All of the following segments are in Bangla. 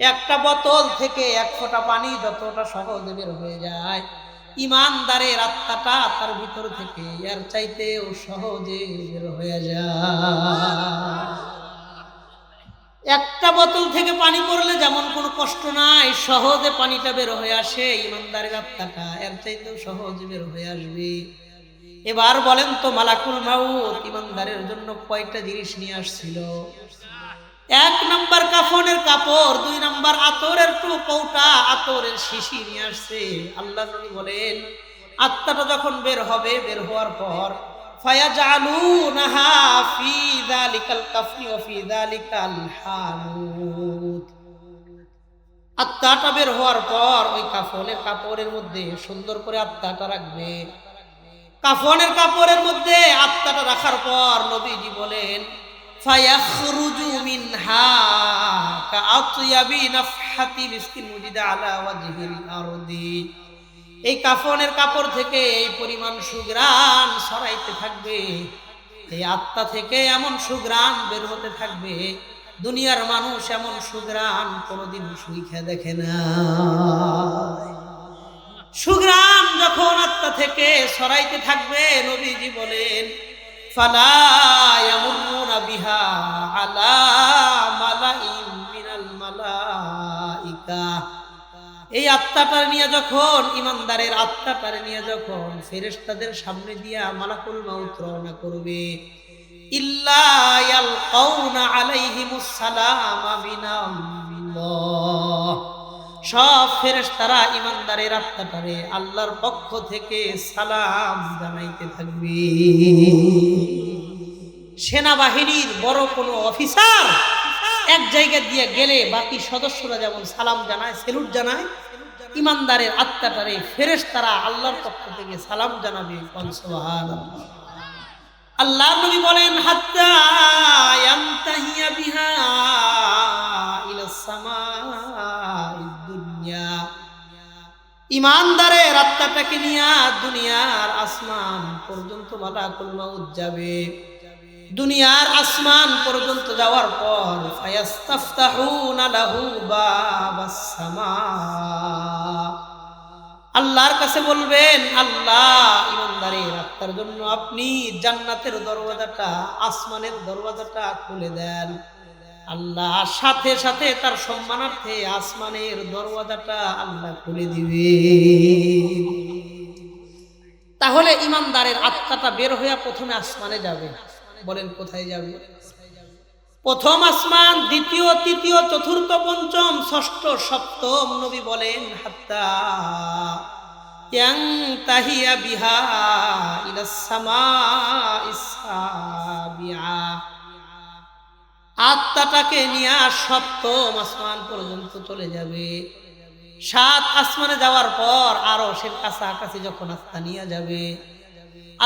একটা বোতল থেকে এক ফোঁটা পানি যতটা সহজে বের হয়ে যায়। ইমানদারের আত্মাটা তার ভিতর থেকে এর চাইতেও সহজে বের হয়ে যায়। একটা বোতল থেকে পানি পড়লে যেমন কোনো কষ্ট নাই, সহজে পানিটা বের হয়ে আসে, ইমানদারের আত্মাটা এর চাইতেও সহজে বের হয়ে আসবে। এবার বলেন তো, মালাকুল মাউত ইমানদারের জন্য কয়টা জিনিস নিয়ে আসছিল? এক নাম্বার কাফনের কাপড়, দুই নাম্বার আতরের কৌটা আতরের শিশি নিয়ে আসছে। আল্লাহ বলেন, আত্মাটা যখন বের হবে, বের হওয়ার পর আত্মাটা বের হওয়ার পর ওই কাফনের কাপড়ের মধ্যে সুন্দর করে আত্মাটা রাখবে। কাফনের কাপড়ের মধ্যে আত্মাটা রাখার পর নবীজি বলেন ফায়াখরুজু মিনহা কাআতয়াবি নাফহাতি মিসকিন মুজিদা আলা ওয়াজহিল আরদি। এই কাফনের কাপড় থেকে এই পরিমাণ সুগ্রাণ ছড়াইতে থাকবে। এই আত্মা থেকে এমন সুগ্রাণ বের হতে থাকবে। দুনিয়ার মানুষ এমন সুগ্রাণ কোনোদিন সুইখা দেখে না। সুগ্রাম যখন আত্মা থেকে সরাইতে থাকবে, নবীজি বলেন আলা এই আত্মাটা নিয়ে যখন, ইমানদারের আত্মাটার নিয়ে যখন ফেরেশতাদের সামনে দিয়া মালাকুল মাউত রওনা করবে, ইল্লা ইয়ালকাউনা আলাইহিমুস সালাম মিনাল্লাহ সব ফেরেশতারা ইমানদারের আত্মাটারে আল্লাহর পক্ষ থেকে সালাম জানাইতে থাকবে। সেনাবাহিনীর বড় কোনো অফিসার এক জায়গা দিয়ে গেলে বাকি সদস্যরা যেমন সালাম জানায়, সেলুট জানায়, ইমানদারের আত্মাটারে ফেরেশতারা আল্লাহর পক্ষ থেকে সালাম জানাবে। আল্লাহ নবী বলেন, হাত্তা বিহা ইমানদারের আত্মাটাকে নিয়ে দুনিয়ার আসমান পর্যন্ত মালাকুল মাউত যাবে। দুনিয়ার আসমান পর্যন্ত যাওয়ার পর আল্লাহর কাছে বলবেন, আল্লাহ, ইমানদারের আত্মার জন্য আপনি জান্নাতের দরওয়াজাটা, আসমানের দরওয়াজাটা খুলে দেন। আল্লাহ সাথে সাথে তার সম্মানার্থে আসমানের দরওয়াজাটা আল্লাহ খুলে দিবে। তাহলে ইমানদারের আত্মাটা বের হইয়া প্রথমে আসমানে যাবে। বলেন, কোথায় যাবে? প্রথম আসমান, দ্বিতীয়, তৃতীয়, চতুর্থ, পঞ্চম, ষষ্ঠ, সপ্তম নবী বলেন, হাত্তা ইয়াং তাহিয়া বিহা ইলাস সামাইস সাবিআ। আত্মাটাকে নিয়ে সপ্তম আসমান পর্যন্ত চলে যাবে। সাত আসমানে যাওয়ার পর আরও সে কাছাকাছি যখন আত্মা নিয়ে যাবে,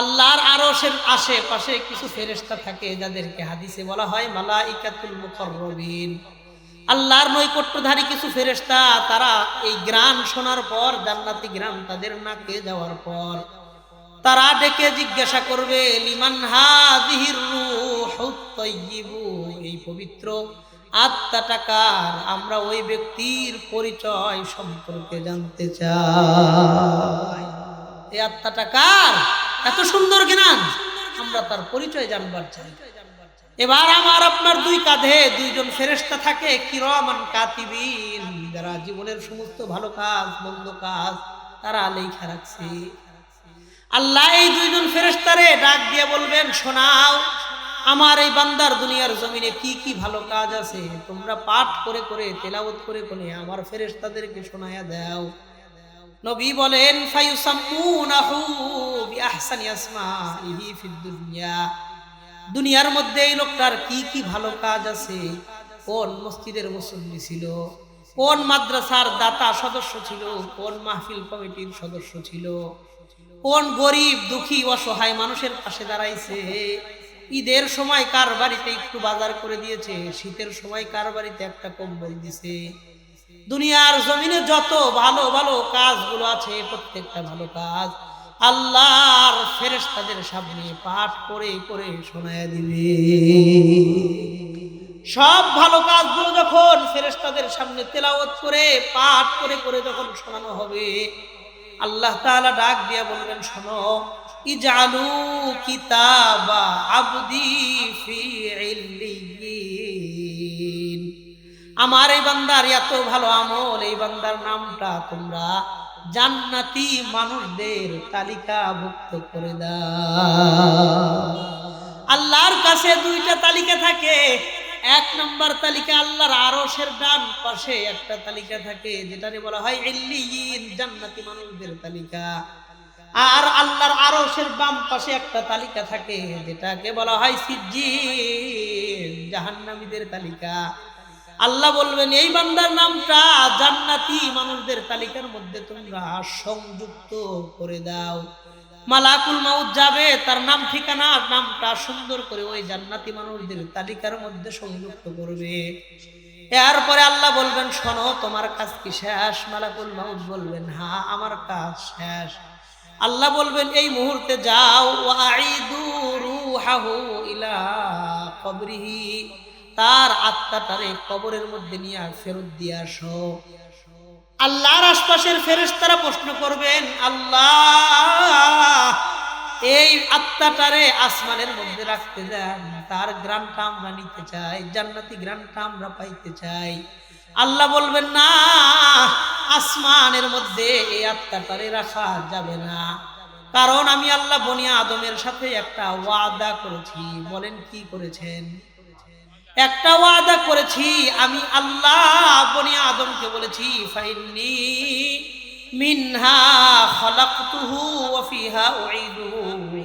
আল্লাহর আরশের আশেপাশে কিছু ফেরেস্তা থাকে যাদেরকে হাদিসে বলা হয় মালাইকাতুল মুকাররবিন। আল্লাহর নৈকট্যধারী কিছু ফেরেশতা, তারা এই গ্রাম শোনার পর, জান্নাতি গ্রাম তাদের নাকে যাওয়ার পর, তারা ডেকে জিজ্ঞাসা করবে, লিমান হাদিহির রূহুত তাইয়্যিবু এই পবিত্র আত্মাটা কার আমরা ওই ব্যক্তির পরিচয় সম্পর্কে জানতে চাই। এই আত্মাটা কার এত সুন্দর জ্ঞান আমরা তার পরিচয় জানবার চাই। এবার আমার আপনার দুই কাঁধে দুইজন ফেরেস্তা থাকে, কিরমান কাতিবিন, যারা জীবনের সমস্ত ভালো কাজ, মন্দ কাজ তারা লেখা রাখছে। আল্লাহ এই দুইজন ফেরেস্তারে ডাক দিয়ে বলবেন, শোনাও আমার এই বান্দার দুনিয়ার জমিনে কি কি ভালো কাজ আছে? তোমরা পাঠ করে করে তেলাওত করে করে আমার ফেরেস তাদেরকে শোনায়া দাও। নবী বলেন দুনিয়ার মধ্যে এই লোকটার কি কি ভালো কাজ আছে? কোন মসজিদের মুসল্লি ছিল? কোন মাদ্রাসার দাতা সদস্য ছিল? কোন মাহফিল কমিটির সদস্য ছিল? কোন গরিব, দুঃখী, অসহায় মানুষের পাশে দাঁড়াইছে? ঈদের সময় কার বাড়িতে একটু বাজার করে দিয়েছে? শীতের সময় কার বাড়িতে একটা কম্বল দিছে? দুনিয়ার জমিনে যত ভালো ভালো কাজগুলো আছে, প্রত্যেকটা ভালো কাজ আল্লাহর ফেরেশতাদের সামনে পাঠ করে করে শোনায় দিবে। সব ভালো কাজগুলো যখন ফেরেশতাদের সামনে তেলাওয়াত করে, পাঠ করে করে যখন শোনানো হবে, আল্লাহ তাআলা ডাক দিয়ে বলবেন, শোনো ইজালু কিতাবা আবদি আমার এই বান্দার এত ভালো আমল, এই বান্দার নামটা তোমরা জান্নাতি মানুষদের তালিকাভুক্ত করে দাও। আল্লাহর কাছে দুইটা তালিকা থাকে। এক নম্বর তালিকা আল্লাহর আরশের ডান পাশে একটা তালিকা থাকে, যেটারে বলা হয় জান্নাতি মানুষদের তালিকা। আর আরশের বাম পাশে একটা তালিকা থাকে, যেটাকে বলা হয় সিজ্জিন, জাহান্নামীদের তালিকা। আল্লাহ বলবেন, এই বান্দার নামটা জান্নাতি মানুষদের তালিকার মধ্যে তোমরা সংযুক্ত করে দাও। মালাকুল মাউত যাবে, তার নাম ঠিকানা, নামটা সুন্দর করে ওই জান্নাতি মানুষদের তালিকার মধ্যে সংযুক্ত করবে। এরপরে আল্লাহ বলবেন, শোনো, তোমার কাজ কি শেষ? মালাকুল মাউত বলবেন হ্যাঁ আমার কাজ শেষ। আল্লাহ বলবেন, এই মুহূর্তে যাও ইলা কবরিহি। তার কবরের মধ্যে নিয়ে ফেরত দিয়ে আসো। আল্লাহর আশপাশের ফেরেশতারা প্রশ্ন করবেন, আল্লাহ, এই আত্মাটারে আসমানের মধ্যে রাখতে দেন। তার গ্রামটা আমরা নিতে চাই, জান্নাতি গ্রামটা আমরা পাইতে চাই। আল্লাহ বলবেন, না, আসমানের মধ্যে এই আত্মাটারে রাখা যাবে না। কারণ আমি আল্লাহ বনিয়া আদমের সাথে একটা ওয়াদা করেছি। বলেন, কি করেছেন? একটা ওয়াদা করেছি, আমি আল্লাহ বনি আদমকে বলেছি, ফাইন্নি মিনহা খলাকতুহু ওয়া ফিহা উঈদুহু